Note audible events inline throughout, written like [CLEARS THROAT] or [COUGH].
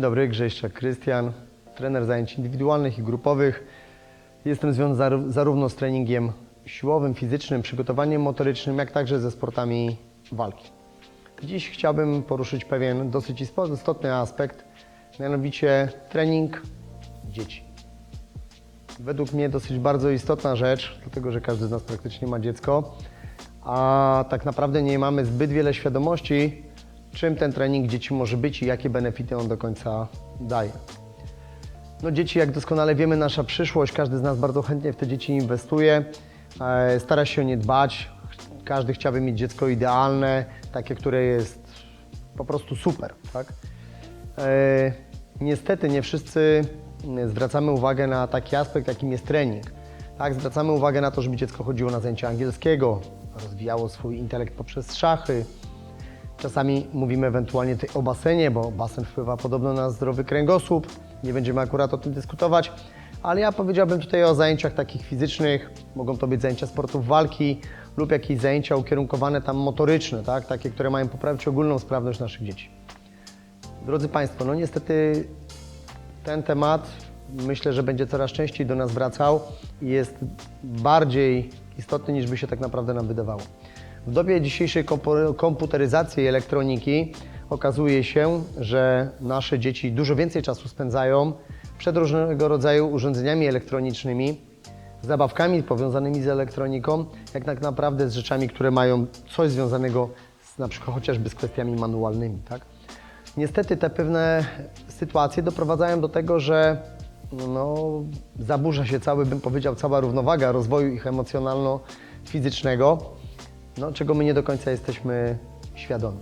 Dzień dobry, Grzejszczak Krystian, trener zajęć indywidualnych i grupowych. Jestem związany zaró- zarówno z treningiem siłowym, fizycznym, przygotowaniem motorycznym, jak także ze sportami walki. Dziś chciałbym poruszyć pewien dosyć istotny aspekt, mianowicie trening dzieci. Według mnie dosyć bardzo istotna rzecz, dlatego że każdy z nas praktycznie ma dziecko, a tak naprawdę nie mamy zbyt wiele świadomości, czym ten trening dzieci może być i jakie benefity on do końca daje. No dzieci, jak doskonale wiemy, nasza przyszłość, każdy z nas bardzo chętnie w te dzieci inwestuje, e, stara się o nie dbać. Każdy chciałby mieć dziecko idealne, takie, które jest po prostu super, tak? E, niestety nie wszyscy zwracamy uwagę na taki aspekt, jakim jest trening. Tak, zwracamy uwagę na to, żeby dziecko chodziło na zajęcia angielskiego, rozwijało swój intelekt poprzez szachy, Czasami mówimy ewentualnie o basenie, bo basen wpływa podobno na zdrowy kręgosłup. Nie będziemy akurat o tym dyskutować, ale ja powiedziałbym tutaj o zajęciach takich fizycznych. Mogą to być zajęcia sportów walki lub jakieś zajęcia ukierunkowane tam motoryczne, tak? takie, które mają poprawić ogólną sprawność naszych dzieci. Drodzy Państwo, no niestety ten temat myślę, że będzie coraz częściej do nas wracał i jest bardziej istotny niż by się tak naprawdę nam wydawało. W dobie dzisiejszej komputeryzacji i elektroniki okazuje się, że nasze dzieci dużo więcej czasu spędzają przed różnego rodzaju urządzeniami elektronicznymi, zabawkami powiązanymi z elektroniką, jak tak naprawdę z rzeczami, które mają coś związanego z, na przykład chociażby z kwestiami manualnymi. Tak? Niestety te pewne sytuacje doprowadzają do tego, że no, zaburza się cały, bym powiedział, cała równowaga rozwoju ich emocjonalno-fizycznego, no, czego my nie do końca jesteśmy świadomi.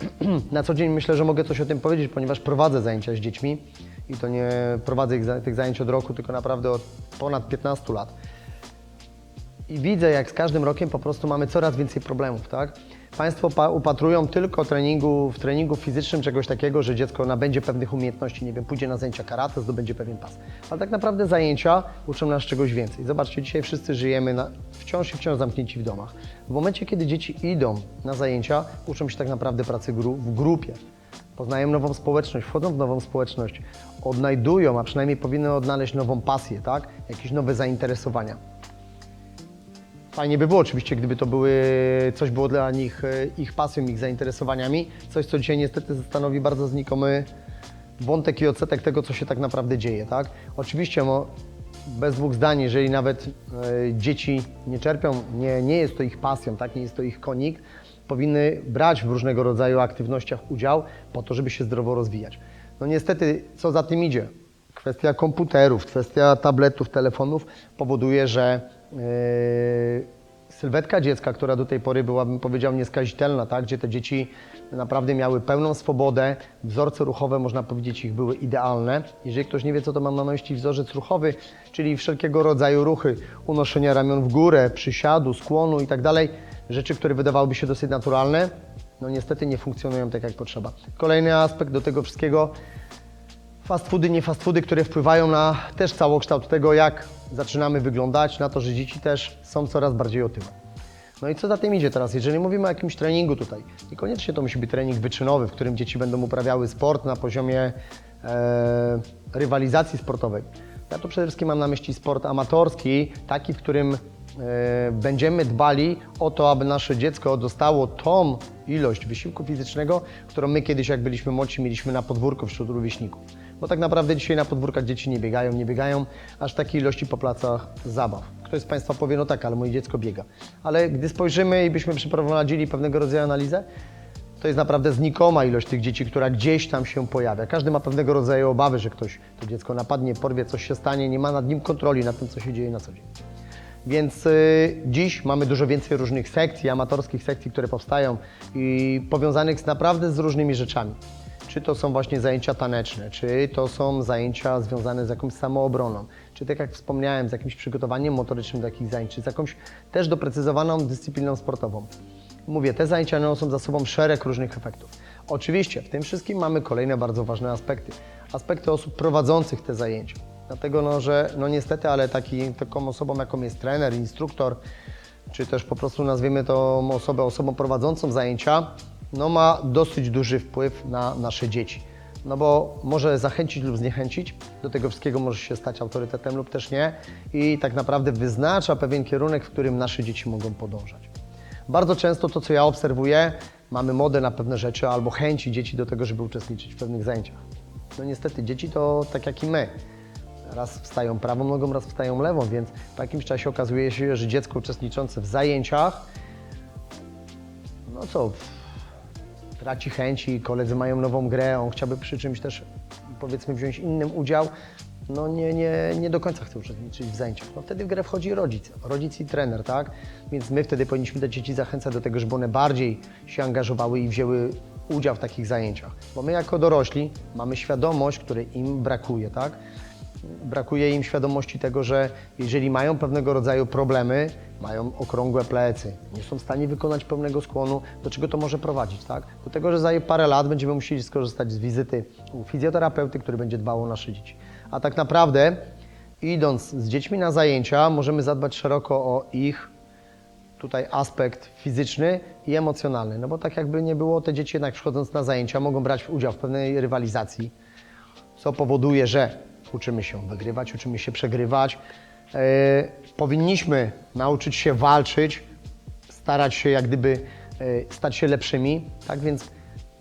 [CLEARS THROAT] Na co dzień myślę, że mogę coś o tym powiedzieć, ponieważ prowadzę zajęcia z dziećmi i to nie prowadzę ich, tych zajęć od roku, tylko naprawdę od ponad 15 lat. I widzę, jak z każdym rokiem po prostu mamy coraz więcej problemów, tak? Państwo pa- upatrują tylko treningu, w treningu fizycznym czegoś takiego, że dziecko nabędzie pewnych umiejętności, nie wiem, pójdzie na zajęcia karate, zdobędzie pewien pas. Ale tak naprawdę zajęcia uczą nas czegoś więcej. Zobaczcie, dzisiaj wszyscy żyjemy na, wciąż i wciąż zamknięci w domach. W momencie, kiedy dzieci idą na zajęcia, uczą się tak naprawdę pracy gru- w grupie. Poznają nową społeczność, wchodzą w nową społeczność, odnajdują, a przynajmniej powinny odnaleźć nową pasję, tak? Jakieś nowe zainteresowania. Fajnie by było oczywiście, gdyby to były, coś było dla nich e, ich pasją, ich zainteresowaniami. Coś, co dzisiaj niestety stanowi bardzo znikomy wątek i odsetek tego, co się tak naprawdę dzieje, tak? Oczywiście, bez dwóch zdań, jeżeli nawet e, dzieci nie czerpią, nie, nie jest to ich pasją, tak? Nie jest to ich konik, powinny brać w różnego rodzaju aktywnościach udział po to, żeby się zdrowo rozwijać. No niestety, co za tym idzie? Kwestia komputerów, kwestia tabletów, telefonów powoduje, że yy, sylwetka dziecka, która do tej pory była, bym powiedział, nieskazitelna, tak? gdzie te dzieci naprawdę miały pełną swobodę, wzorce ruchowe, można powiedzieć, ich były idealne. Jeżeli ktoś nie wie, co to mam na myśli wzorzec ruchowy, czyli wszelkiego rodzaju ruchy, unoszenia ramion w górę, przysiadu, skłonu i tak dalej, rzeczy, które wydawałyby się dosyć naturalne, no niestety nie funkcjonują tak, jak potrzeba. Kolejny aspekt do tego wszystkiego, fast foody, nie fast foody, które wpływają na też całokształt tego, jak zaczynamy wyglądać, na to, że dzieci też są coraz bardziej otyłe. No i co za tym idzie teraz? Jeżeli mówimy o jakimś treningu tutaj, niekoniecznie to musi być trening wyczynowy, w którym dzieci będą uprawiały sport na poziomie e, rywalizacji sportowej. Ja tu przede wszystkim mam na myśli sport amatorski, taki, w którym e, będziemy dbali o to, aby nasze dziecko dostało tą ilość wysiłku fizycznego, którą my kiedyś, jak byliśmy młodsi, mieliśmy na podwórku wśród rówieśników. Bo tak naprawdę dzisiaj na podwórkach dzieci nie biegają, nie biegają aż takiej ilości po placach zabaw. Ktoś z Państwa powie, no tak, ale moje dziecko biega. Ale gdy spojrzymy i byśmy przeprowadzili pewnego rodzaju analizę, to jest naprawdę znikoma ilość tych dzieci, która gdzieś tam się pojawia. Każdy ma pewnego rodzaju obawy, że ktoś to dziecko napadnie, porwie, coś się stanie, nie ma nad nim kontroli, nad tym, co się dzieje na co dzień. Więc y, dziś mamy dużo więcej różnych sekcji, amatorskich sekcji, które powstają i powiązanych z naprawdę z różnymi rzeczami. Czy to są właśnie zajęcia taneczne, czy to są zajęcia związane z jakąś samoobroną, czy tak jak wspomniałem, z jakimś przygotowaniem motorycznym do takich zajęć, czy z jakąś też doprecyzowaną dyscypliną sportową. Mówię, te zajęcia niosą za sobą szereg różnych efektów. Oczywiście w tym wszystkim mamy kolejne bardzo ważne aspekty. Aspekty osób prowadzących te zajęcia. Dlatego, no, że no niestety, ale taki, taką osobą, jaką jest trener, instruktor, czy też po prostu nazwiemy tą osobę osobą prowadzącą zajęcia, no ma dosyć duży wpływ na nasze dzieci. no bo może zachęcić lub zniechęcić, do tego wszystkiego może się stać autorytetem lub też nie i tak naprawdę wyznacza pewien kierunek, w którym nasze dzieci mogą podążać. Bardzo często to, co ja obserwuję, mamy modę na pewne rzeczy albo chęci dzieci do tego, żeby uczestniczyć w pewnych zajęciach. No niestety, dzieci to tak jak i my. Raz wstają prawą nogą, raz wstają lewą, więc po jakimś czasie okazuje się, że dziecko uczestniczące w zajęciach, no co, traci chęci, koledzy mają nową grę, on chciałby przy czymś też powiedzmy wziąć innym udział, no nie, nie, nie do końca chce uczestniczyć w zajęciach. No wtedy w grę wchodzi rodzic, rodzic i trener, tak? Więc my wtedy powinniśmy te dzieci zachęcać do tego, żeby one bardziej się angażowały i wzięły udział w takich zajęciach. Bo my jako dorośli mamy świadomość, której im brakuje, tak? Brakuje im świadomości tego, że jeżeli mają pewnego rodzaju problemy, mają okrągłe plecy, nie są w stanie wykonać pełnego skłonu, do czego to może prowadzić, tak? Do tego, że za parę lat będziemy musieli skorzystać z wizyty u fizjoterapeuty, który będzie dbał o nasze dzieci. A tak naprawdę, idąc z dziećmi na zajęcia, możemy zadbać szeroko o ich tutaj aspekt fizyczny i emocjonalny. No bo tak jakby nie było, te dzieci jednak przychodząc na zajęcia mogą brać udział w pewnej rywalizacji, co powoduje, że uczymy się wygrywać, uczymy się przegrywać. E, powinniśmy nauczyć się walczyć, starać się jak gdyby e, stać się lepszymi, tak więc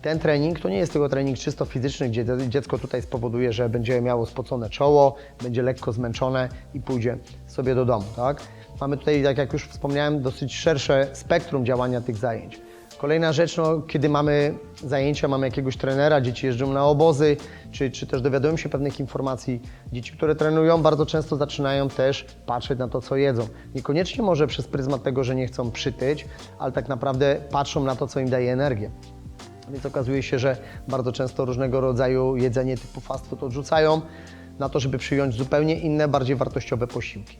ten trening to nie jest tylko trening czysto fizyczny, gdzie dziecko tutaj spowoduje, że będzie miało spocone czoło, będzie lekko zmęczone i pójdzie sobie do domu, tak? Mamy tutaj, tak jak już wspomniałem, dosyć szersze spektrum działania tych zajęć. Kolejna rzecz, no, kiedy mamy zajęcia, mamy jakiegoś trenera, dzieci jeżdżą na obozy, czy, czy też dowiadują się pewnych informacji. Dzieci, które trenują, bardzo często zaczynają też patrzeć na to, co jedzą. Niekoniecznie może przez pryzmat tego, że nie chcą przytyć, ale tak naprawdę patrzą na to, co im daje energię. Więc okazuje się, że bardzo często różnego rodzaju jedzenie typu fast food odrzucają na to, żeby przyjąć zupełnie inne, bardziej wartościowe posiłki.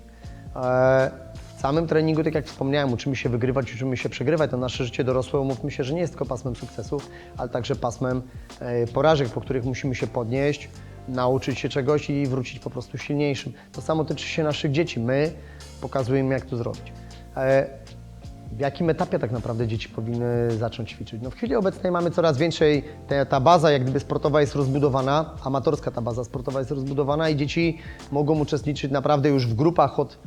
Samym treningu, tak jak wspomniałem, uczymy się wygrywać, uczymy się przegrywać. To nasze życie dorosłe, umówmy się, że nie jest tylko pasmem sukcesów, ale także pasmem e, porażek, po których musimy się podnieść, nauczyć się czegoś i wrócić po prostu silniejszym. To samo tyczy się naszych dzieci. My pokazujemy, jak to zrobić. E, w jakim etapie tak naprawdę dzieci powinny zacząć ćwiczyć? No w chwili obecnej mamy coraz większej, te, ta baza jak gdyby sportowa jest rozbudowana, amatorska ta baza sportowa jest rozbudowana i dzieci mogą uczestniczyć naprawdę już w grupach od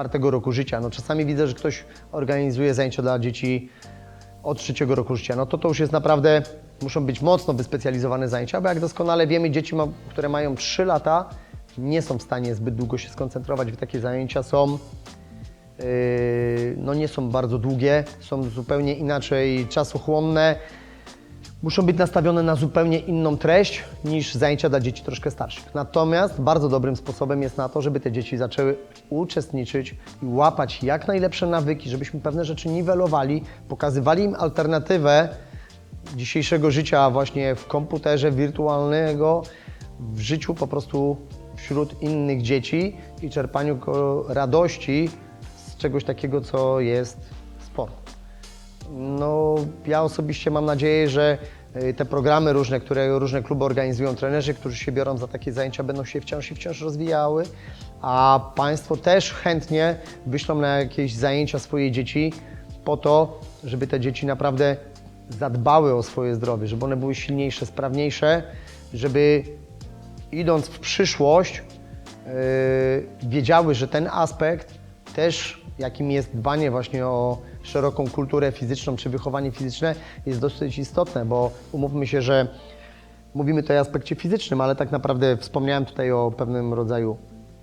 czwartego roku życia. No czasami widzę, że ktoś organizuje zajęcia dla dzieci od trzeciego roku życia. No to to już jest naprawdę, muszą być mocno wyspecjalizowane zajęcia, bo jak doskonale wiemy, dzieci, ma, które mają 3 lata, nie są w stanie zbyt długo się skoncentrować w takie zajęcia, są Yy, no nie są bardzo długie, są zupełnie inaczej czasochłonne. Muszą być nastawione na zupełnie inną treść niż zajęcia dla dzieci troszkę starszych. Natomiast bardzo dobrym sposobem jest na to, żeby te dzieci zaczęły uczestniczyć i łapać jak najlepsze nawyki, żebyśmy pewne rzeczy niwelowali, pokazywali im alternatywę dzisiejszego życia właśnie w komputerze wirtualnego, w życiu po prostu wśród innych dzieci i czerpaniu radości z czegoś takiego, co jest sport. No, ja osobiście mam nadzieję, że y, te programy różne, które różne kluby organizują, trenerzy, którzy się biorą za takie zajęcia, będą się wciąż i wciąż rozwijały, a Państwo też chętnie wyślą na jakieś zajęcia swoje dzieci po to, żeby te dzieci naprawdę zadbały o swoje zdrowie, żeby one były silniejsze, sprawniejsze, żeby idąc w przyszłość, yy, wiedziały, że ten aspekt też, jakim jest dbanie właśnie o szeroką kulturę fizyczną czy wychowanie fizyczne, jest dosyć istotne, bo umówmy się, że mówimy tutaj o aspekcie fizycznym, ale tak naprawdę wspomniałem tutaj o pewnym rodzaju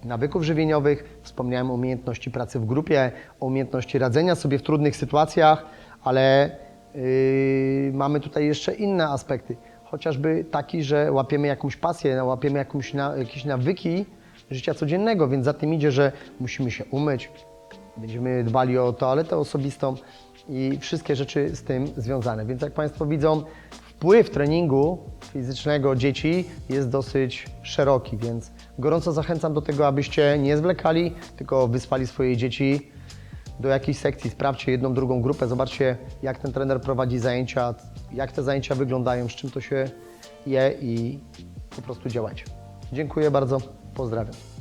nawyków żywieniowych, wspomniałem o umiejętności pracy w grupie, o umiejętności radzenia sobie w trudnych sytuacjach, ale yy, mamy tutaj jeszcze inne aspekty. Chociażby taki, że łapiemy jakąś pasję, łapiemy jakąś na, jakieś nawyki życia codziennego, więc za tym idzie, że musimy się umyć, będziemy dbali o toaletę osobistą i wszystkie rzeczy z tym związane. Więc jak Państwo widzą, wpływ treningu fizycznego dzieci jest dosyć szeroki, więc gorąco zachęcam do tego, abyście nie zwlekali, tylko wysłali swoje dzieci do jakiejś sekcji, sprawdźcie jedną, drugą grupę, zobaczcie jak ten trener prowadzi zajęcia, jak te zajęcia wyglądają, z czym to się je i po prostu działajcie. Dziękuję bardzo, pozdrawiam.